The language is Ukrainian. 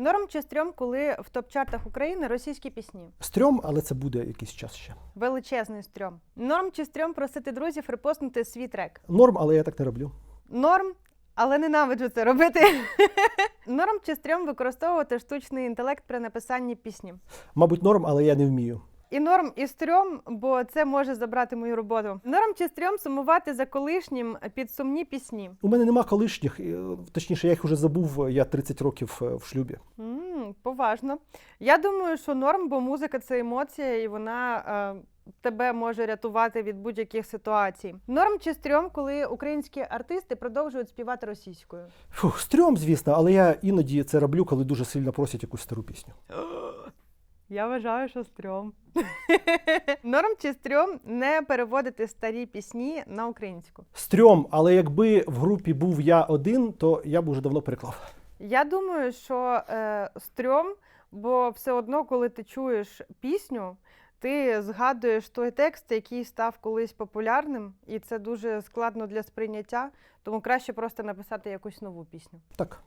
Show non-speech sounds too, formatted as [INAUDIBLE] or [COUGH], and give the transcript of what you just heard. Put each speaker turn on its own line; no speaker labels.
Норм чи стрьом, коли в топ-чартах України російські пісні?
Стрьом, але це буде якийсь час ще.
Величезний стрьом. Норм чи стрьом просити друзів репостнути свій трек?
Норм, але я так не роблю.
Норм, але ненавиджу це робити. [LAUGHS] Норм чи стрьом використовувати штучний інтелект при написанні пісні?
Мабуть, норм, але я не вмію.
І норм, і стрьом, бо це може забрати мою роботу. Норм чи стрьом сумувати за колишнім під сумні пісні.
У мене нема колишніх, е, точніше, я їх вже забув. Я 30 років е, в шлюбі.
м поважно. Я думаю, що норм, бо музика це емоція, і вона е, тебе може рятувати від будь-яких ситуацій. Норм чи стрьом, коли українські артисти продовжують співати російською.
Фух, стрьом, звісно, але я іноді це роблю, коли дуже сильно просять якусь стару пісню. [GASPS]
Я вважаю, що стрьом. [LAUGHS] Норм чи стрьом не переводити старі пісні на українську.
Стрьом, але якби в групі був я один, то я б уже давно переклав.
Я думаю, що е, стрьом, бо все одно, коли ти чуєш пісню, ти згадуєш той текст, який став колись популярним, і це дуже складно для сприйняття, тому краще просто написати якусь нову пісню.
Так.